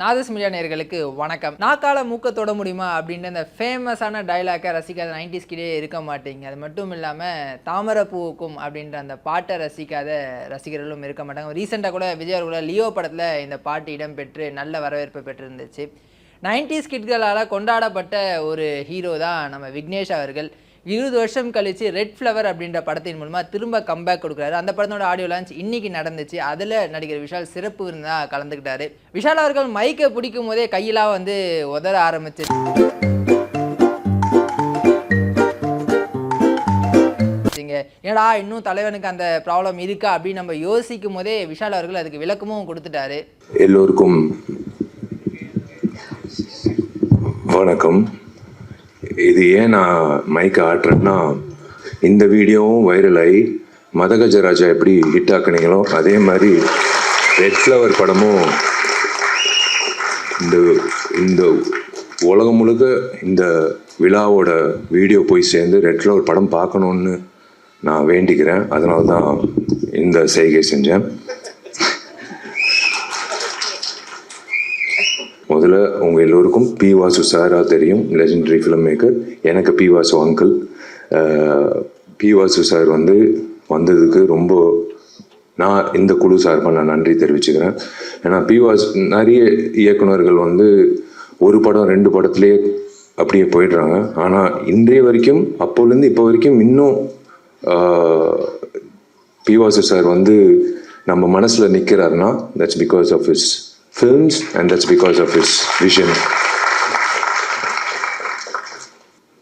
நாதஸ் media வணக்கம். நாக்கால மூக்க தொட முடியுமா அப்படின்ற அந்த ஃபேமஸான டைலாக்கை ரசிக்காத நைன்டிஸ் கிட்டே இருக்க மாட்டீங்க அது மட்டும் இல்லாமல் தாமரை பூவுக்கும் அப்படின்ற அந்த பாட்டை ரசிக்காத ரசிகர்களும் இருக்க மாட்டாங்க. ரீசெண்டாக கூட விஜய் அவர்களோட லியோ படத்தில் இந்த பாட்டு இடம்பெற்று நல்ல வரவேற்பு பெற்றிருந்துச்சு. நைன்டிஸ் கிட்களால் கொண்டாடப்பட்ட ஒரு ஹீரோ தான் நம்ம விக்னேஷ் அவர்கள். இருபது வருஷம் கழிச்சு ரெட் ஃப்ளவர் அப்படின்ற படத்தின் மூலமாக திரும்ப கம்பேக் கொடுக்குறாரு. அந்த படத்தோட ஆடியோ லான்ச் இன்னைக்கு நடந்துச்சு. அதில் நடிகர் விஷால் சிறப்பு இருந்தால் கலந்துக்கிட்டாரு. விஷால் அவர்கள் மைக்கை பிடிக்கும் போதே கையெல்லாம் வந்து உதற ஆரம்பிச்சு. ஏடா இன்னும் தலைவனுக்கு அந்த ப்ராப்ளம் இருக்கா அப்படின்னு நம்ம யோசிக்கும் போதே விஷால் அவர்கள் அதுக்கு விளக்கமும் கொடுத்துட்டாரு. எல்லோருக்கும் வணக்கம். இது ஏன் நான் மைக்கை ஆட்டுறேன்னா இந்த வீடியோவும் வைரல் ஆகி மதகஜராஜா எப்படி ஹிட் ஆக்குனீங்களோ அதே மாதிரி ரெட் ஃப்ளவர் படமும் இந்த இந்த உலகம் முழுக்க இந்த விழாவோட வீடியோ போய் சேர்ந்து ரெட் ஃப்ளவர் படம் பார்க்கணுன்னு நான் வேண்டிக்கிறேன். அதனால தான் இந்த செய்கை செஞ்சேன். முதல்ல உங்கள் எல்லோருக்கும் பி வாசு சாரா தெரியும் லெஜெண்டரி ஃபிலிம் மேக்கர் எனக்கு P Vasu uncle P Vasu sir வந்து வந்ததுக்கு ரொம்ப நான் இந்த குழு சார்பாக நான் நன்றி தெரிவிச்சுக்கிறேன். ஏன்னா பி வாசு நிறைய இயக்குனர்கள் வந்து ஒரு படம் ரெண்டு படத்துலேயே அப்படியே போயிடுறாங்க. ஆனால் இன்றைய வரைக்கும் அப்போலேருந்து இப்போ வரைக்கும் இன்னும் பி வாசு சார் வந்து நம்ம மனசில் நிற்கிறாருன்னா that's because of his films, and that's because of his vision.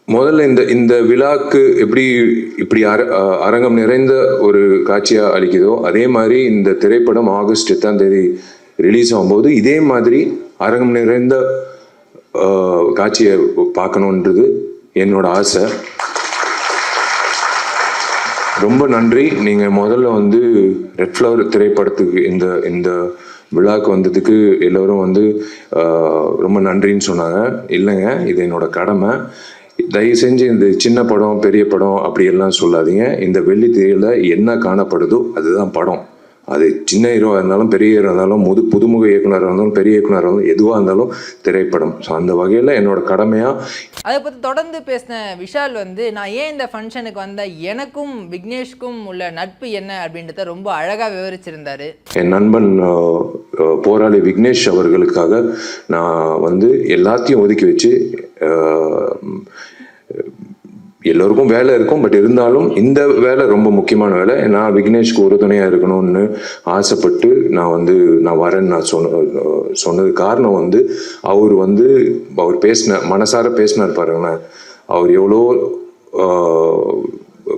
முதல்ல இந்த இந்த விழாக்கு எப்படி இப்படி அர அரங்கம் நிறைந்த ஒரு காட்சியாக அளிக்குதோ அதே மாதிரி இந்த திரைப்படம் ஆகஸ்ட் எட்டாம் தேதி ரிலீஸ் ஆகும்போது இதே மாதிரி அரங்கம் நிறைந்த காட்சியை பார்க்கணுன்றது என்னோட ஆசை ரொம்ப நன்றி நீங்கள் முதல்ல வந்து ரெட் ஃப்ளவர் திரைப்படத்துக்கு இந்த இந்த விழாக்கு வந்ததுக்கு எல்லோரும் வந்து ரொம்ப நன்றின்னு சொன்னாங்க. இல்லைங்க இது என்னோட கடமை. தயவு செஞ்சு இந்த சின்ன படம் பெரிய படம் அப்படியெல்லாம் சொல்லாதீங்க. இந்த வெள்ளி திரையில என்ன காணப்படுதோ அதுதான் படம். அது சின்ன ஹீரோவாக இருந்தாலும் பெரிய ஹீரோ இருந்தாலும் முது புதுமுக இயக்குனராக இருந்தாலும் பெரிய இயக்குனராக இருந்தாலும் எதுவாக இருந்தாலும் திரைப்படம். ஸோ அந்த வகையில் என்னோட கடமையாக அதை பற்றி தொடர்ந்து பேசின விஷால் வந்து நான் ஏன் இந்த ஃபங்க்ஷனுக்கு வந்த எனக்கும் விக்னேஷ்க்கும் உள்ள நட்பு என்ன அப்படின்றத ரொம்ப அழகாக விவரிச்சிருந்தார். என் நண்பன் போராளி விக்னேஷ் அவர்களுக்காக நான் வந்து எல்லாத்தையும் ஒதுக்கி வச்சு எல்லோருக்கும் வேலை இருக்கும் பட் இருந்தாலும் இந்த வேலை ரொம்ப முக்கியமான வேலை. நான் விக்னேஷ்க்கு உறுதுணையாக இருக்கணும்னு ஆசைப்பட்டு நான் வந்து நான் வரேன்னு நான் சொன்ன சொன்னது காரணம் வந்து அவர் வந்து அவர் பேசின மனசார பேசினார் பாருங்களேன். அவர் எவ்வளோ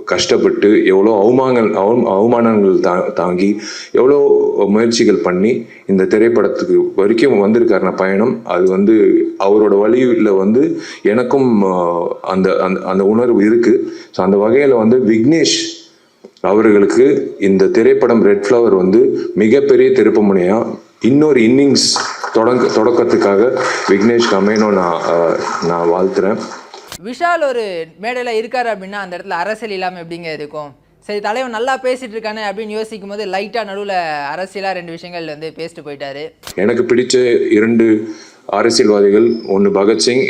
கஷ்டப்பட்டு எவ்வளோ அவமானங்கள் அவ- அவமானங்கள் தா தாங்கி எவ்வளோ முயற்சிகள் பண்ணி இந்த திரைப்படத்துக்கு வரைக்கும் வந்திருக்காருன பயணம். அது வந்து அவரோட வழியில் வந்து எனக்கும் அந்த அந்த அந்த உணர்வு இருக்குது ஸோ அந்த வகையில் வந்து விக்னேஷ் அவர்களுக்கு இந்த திரைப்படம் ரெட் ஃப்ளவர் வந்து மிகப்பெரிய திருப்புமுனையா. இன்னொரு இன்னிங்ஸ் தொடங்க தொடக்கத்துக்காக விக்னேஷ் அமையணும் நான் நான் வாழ்த்துறேன். விஷால் ஒரு மேடையில் இருக்காரு அப்படின்னா அந்த இடத்துல அரசியல் இல்லாமல் எப்படிங்க இருக்கும்? சரி தலைவன் நல்லா பேசிட்டு இருக்கானே அப்படின்னு யோசிக்கும் போது லைட்டாக நடுவில் அரசியலாக ரெண்டு விஷயங்கள் வந்து பேசிட்டு போயிட்டாரு. எனக்கு பிடிச்ச இரண்டு அரசியல்வாதிகள் ஒன்று பகத்சிங்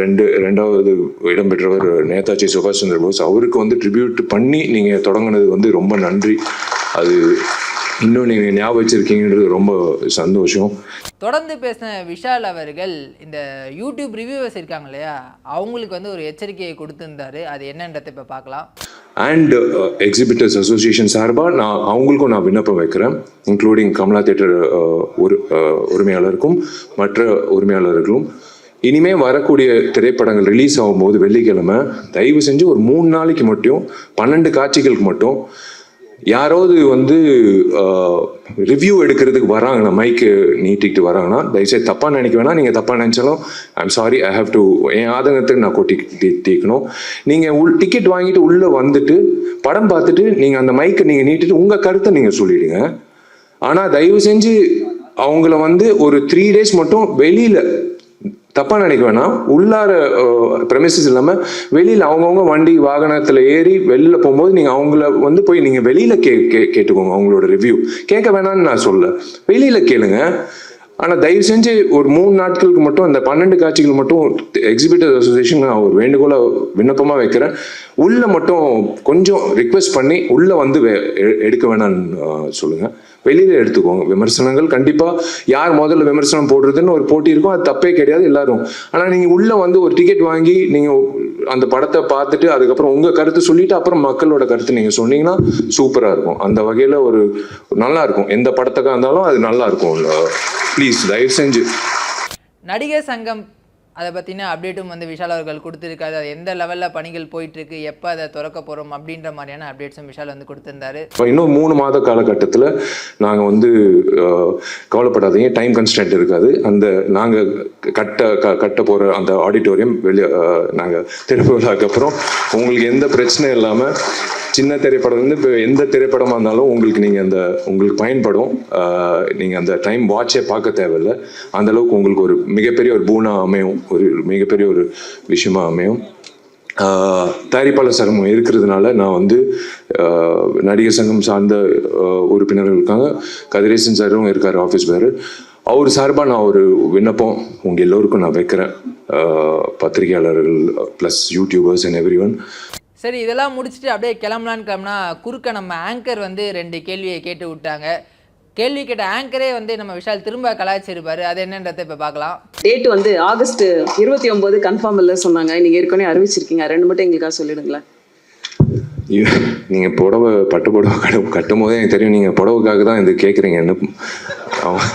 ரெண்டு ரெண்டாவது இடம்பெற்றவர் நேதாஜி சுபாஷ் சந்திர போஸ். அவருக்கு வந்து ட்ரிபியூட் பண்ணி நீங்கள் தொடங்கினது வந்து ரொம்ப நன்றி. அது இன்னும் நீங்கள் ஞாபகம் வச்சிருக்கீங்கன்றது ரொம்ப சந்தோஷம். தொடர்ந்து பேசின விஷால் அவர்கள் இந்த யூடியூப் ரிவ்யூவர்ஸ் இருக்காங்க இல்லையா? அவங்களுக்கு வந்து ஒரு எச்சரிக்கையை கொடுத்துருந்தாரு. அது என்னன்றதை இப்போ பார்க்கலாம். அண்ட் எக்ஸிபிட்டர்ஸ் அசோசியேஷன் சார்பாக நான் அவங்களுக்கும் நான் விண்ணப்பம் வைக்கிறேன் இன்க்ளூடிங் கமலா தேட்டர் ஒரு உரிமையாளருக்கும் மற்ற உரிமையாளர்களும். இனிமே வரக்கூடிய திரைப்படங்கள் ரிலீஸ் ஆகும்போது வெள்ளிக்கிழமை தயவு செஞ்சு ஒரு மூணு நாளைக்கு மட்டும் பன்னெண்டு காட்சிகளுக்கு மட்டும் யாராவது வந்து ரிவ்யூ எடுக்கிறதுக்கு வராங்கன்னா மைக்கு நீட்டிக்கிட்டு வராங்கன்னா தயவுசெய்து தப்பாக நினைக்க வேணாம். நீங்கள் தப்பாக நினச்சாலும் I'm sorry I have to என் ஆதங்கத்துக்கு நான் கொட்டி தீக்கணும் நீங்கள் உள் டிக்கெட் வாங்கிட்டு உள்ளே வந்துட்டு படம் பார்த்துட்டு நீங்கள் அந்த மைக்கை நீங்கள் நீட்டிட்டு உங்கள் கருத்தை நீங்கள் சொல்லிடுங்க. ஆனால் தயவு செஞ்சு அவங்கள வந்து ஒரு த்ரீ டேஸ் மட்டும் வெளியில் தப்பாக நினைக்க வேணாம். உள்ளார ப்ரெமிசஸ் இல்லாமல் வெளியில் அவங்கவுங்க வண்டி வாகனத்தில் ஏறி வெளியில் போகும்போது நீங்கள் அவங்கள வந்து போய் நீங்கள் வெளியில் கே கே- கேட்டுக்கோங்க அவங்களோட ரிவ்யூ கேட்க வேணாம்னு நான் சொல்ல வெளியில் கேளுங்க. ஆனா தயவு செஞ்சு ஒரு மூணு நாட்களுக்கு மட்டும் அந்த பன்னெண்டு காட்சிகள் மட்டும் எக்ஸிபிட்டர் அசோசியேஷன் நான் ஒரு வேண்டுகோளை விண்ணப்பமா வைக்கிறேன். உள்ள மட்டும் கொஞ்சம் ரிக்வெஸ்ட் பண்ணி உள்ள வந்து வே- எ- எடுக்க வேணாம்னு சொல்லுங்கள் சொல்லுங்க. வெளியில எடுத்துக்கோங்க. விமர்சனங்கள் கண்டிப்பா யார் முதல்ல விமர்சனம் போடுறதுன்னு ஒரு போட்டி இருக்கும். அது தப்பே கிடையாது எல்லாரும். ஆனா நீங்க உள்ள வந்து ஒரு டிக்கெட் வாங்கி நீங்க அந்த படத்தை பார்த்துட்டு அதுக்கப்புறம் உங்க கருத்து சொல்லிட்டு அப்புறம் மக்களோட கருத்து நீங்க சொன்னீங்கன்னா சூப்பரா இருக்கும். அந்த வகையில ஒரு நல்லா இருக்கும். எந்த படத்துக்கா இருந்தாலும் அது நல்லா இருக்கும். ப்ளீஸ் தயவு செஞ்சு நடிகர் சங்கம் அதை பற்றின அப்டேட்டும் வந்து விஷால் அவர்கள் கொடுத்துருக்காரு. அது எந்த லெவலில் பணிகள் போயிட்டுருக்கு எப்போ அதை திறக்க போகிறோம் அப்படின்ற மாதிரியான அப்டேட்ஸும் விஷால் வந்து கொடுத்துருந்தாரு. இப்போ இன்னும் மூணு மாத காலகட்டத்தில் நாங்கள் வந்து கவலைப்படாதீங்க டைம் கன்ஸ்டன்ட் இருக்காது. அந்த நாங்கள் கட்ட க கட்ட போகிற அந்த ஆடிட்டோரியம் வெளியே நாங்கள் திறப்பு விழாக்கு உங்களுக்கு எந்த பிரச்சனையும் இல்லாமல் சின்ன திரைப்படம் வந்து இப்போ எந்த திரைப்படமாக இருந்தாலும் உங்களுக்கு நீங்கள் அந்த உங்களுக்கு பயன்படும். நீங்கள் அந்த டைம் வாட்சே பார்க்க தேவையில்லை. அந்த அளவுக்கு உங்களுக்கு ஒரு மிகப்பெரிய ஒரு பூனா அமையும். ஒரு மிகப்பெரிய ஒரு விஷயமா அமையும். தயாரிப்பாளர் சங்கம் இருக்கிறதுனால நான் வந்து நடிகர் சங்கம் சார்ந்த உறுப்பினர்களுக்காக உறுப்பினர்கள் இருக்காங்க. கதிரேசன் சாரும் இருக்கார் ஆஃபீஸ் பேர் அவர் சார்பாக நான் ஒரு விண்ணப்பம் உங்கள் எல்லோருக்கும் நான் வைக்கிறேன். பத்திரிகையாளர்கள் plus YouTubers and everyone சரி இதெல்லாம் முடிச்சுட்டு அப்படியே கிளம்பலான்னு கிளம்புனா குறுக்க நம்ம ஆங்கர் வந்து ரெண்டு கேள்வியை கேட்டு விட்டாங்க. கேள்வி கேட்ட ஆங்கரே வந்து நம்ம விஷால் திரும்ப கலாய்ச்சிருப்பாரு. அது என்னன்றதை இப்போ பார்க்கலாம். டேட் வந்து ஆகஸ்ட் இருபத்தி ஒன்பது கன்ஃபார்ம் இல்லை சொன்னாங்க. நீங்க ஏற்கனவே அறிவிச்சிருக்கீங்க. ரெண்டு மட்டும் எங்களுக்காக சொல்லிடுங்களேன். நீங்கள் புடவை பட்டு புடவை கட்ட கட்டும் போதே எனக்கு தெரியும். நீங்கள் புடவைக்காக தான் இது கேட்குறீங்கன்னு அவன்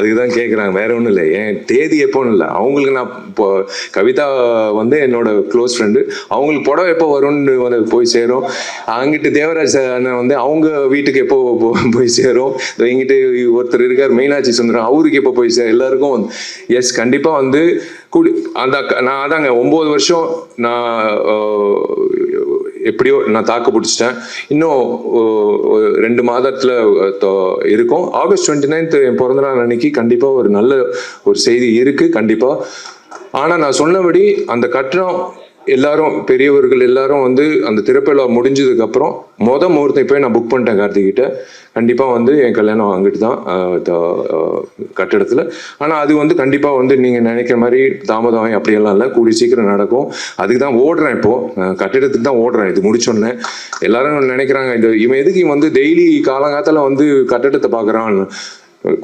அதுக்கு தான் கேட்குறாங்க வேற ஒன்றும் இல்லை. ஏன் தேதி எப்போன்னு இல்லை. அவங்களுக்கு நான் இப்போ கவிதா வந்து என்னோட க்ளோஸ் ஃப்ரெண்டு அவங்களுக்கு புடவை எப்போ வரும்னு வந்து போய் சேரும். அங்கிட்டு தேவராஜ் அண்ணன் வந்து அவங்க வீட்டுக்கு எப்போ போய் சேரும். இதோ இங்கிட்டு ஒருத்தர் இருக்கார் மீனாட்சி சுந்தரம். அவருக்கு எப்போ போய் சேரும்? எல்லாருக்கும் எஸ் கண்டிப்பாக வந்து கூடி அந்த நான் அதாங்க ஒம்பது வருஷம் நான் எப்படியோ நான் தாக்கு பிடிச்சிட்டேன். இன்னும் ஒரு ரெண்டு மாதத்துல இருக்கும். ஆகஸ்ட் டுவெண்ட்டி நைன்த் என் பிறந்த நாள் அன்னைக்கு கண்டிப்பா ஒரு நல்ல ஒரு செய்தி இருக்கு கண்டிப்பா. ஆனா நான் சொன்னபடி அந்த கட்டணம் எல்லாரும் பெரியவர்கள் எல்லாரும் வந்து அந்த திறப்பிழா முடிஞ்சதுக்கு அப்புறம் மொத முகூர்த்தம் போய் நான் புக் பண்ணிட்டேன் கார்த்திகிட்ட. கண்டிப்பா வந்து என் கல்யாணம் அங்கிட்டு தான் ஆஹ், ஆனால் கட்டிடத்துல. ஆனா அது வந்து கண்டிப்பா வந்து நீங்க நினைக்கிற மாதிரி தாமதம் ஆகி அப்படியெல்லாம் இல்லை. கூடி சீக்கிரம் நடக்கும். அதுக்கு தான் ஓடுறேன் இப்போ. கட்டிடத்துக்கு தான் ஓடுறேன். இது முடிச்சோன்னே எல்லாரும் நினைக்கிறாங்க இது இவன் எதுக்கு இவன் வந்து டெய்லி காலங்காத்தால வந்து கட்டிடத்தை பார்க்குறான்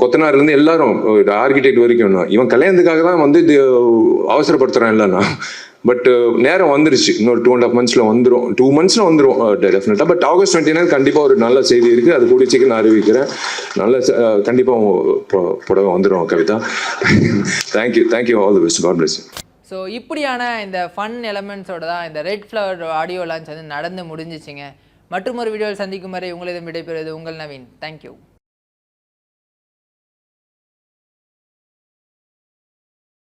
கொத்தனார்ல இருந்து எல்லாரும் ஆர்கிடெக்ட் வரைக்கும் இவன் கல்யாணத்துக்காக தான் வந்து இது அவசரப்படுத்துறான் இல்லைன்னா பட் uh, நேரம் வந்துருச்சு. இன்னொரு டூ அண்ட் ஆஃப் மந்த்ஸ்ல வந்துடும் டூ மந்த்ஸ்ல வந்துடும் டெஃபினட்டா பட் ஆகஸ்ட் டுவெண்ட்டி நைன் கண்டிப்பா ஒரு நல்ல செய்தி இருக்கு. அது கூடிய சீக்கிரம் நான் அறிவிக்கிறேன். நல்ல கண்டிப்பாக uh, கண்டிப்பா புடவை வந்துடும் Kavita. Thank you thank you all the best God bless so இப்படியான இந்த ஃபன் எலமெண்ட்ஸோட தான் இந்த ரெட் ஃப்ளவர் ஆடியோ லான்ச் வந்து நடந்து முடிஞ்சிச்சிங்க. மற்றும் ஒரு வீடியோவில் சந்திக்கும் வரை உங்களிடம் விடைபெறுவது உங்கள் நவீன். தேங்க்யூ